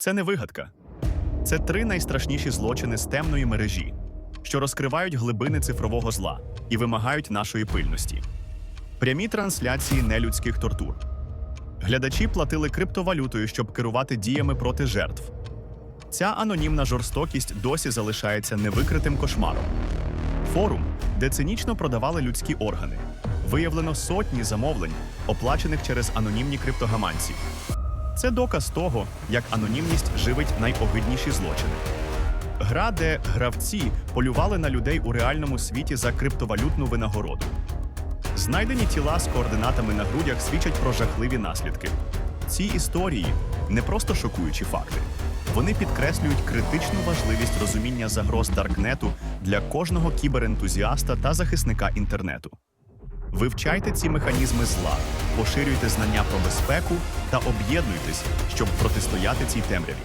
Це не вигадка. Це три найстрашніші злочини з темної мережі, що розкривають глибини цифрового зла і вимагають нашої пильності. Прямі трансляції нелюдських тортур. Глядачі платили криптовалютою, щоб керувати діями проти жертв. Ця анонімна жорстокість досі залишається невикритим кошмаром. Форум, де цинічно продавали людські органи. Виявлено сотні замовлень, оплачених через анонімні криптогаманці. Це доказ того, як анонімність живить найогидніші злочини. Гра, де гравці полювали на людей у реальному світі за криптовалютну винагороду. Знайдені тіла з координатами на грудях свідчать про жахливі наслідки. Ці історії не просто шокуючі факти. Вони підкреслюють критичну важливість розуміння загроз Даркнету для кожного кіберентузіаста та захисника інтернету. Вивчайте ці механізми зла, поширюйте знання про безпеку та об'єднуйтесь, щоб протистояти цій темряві.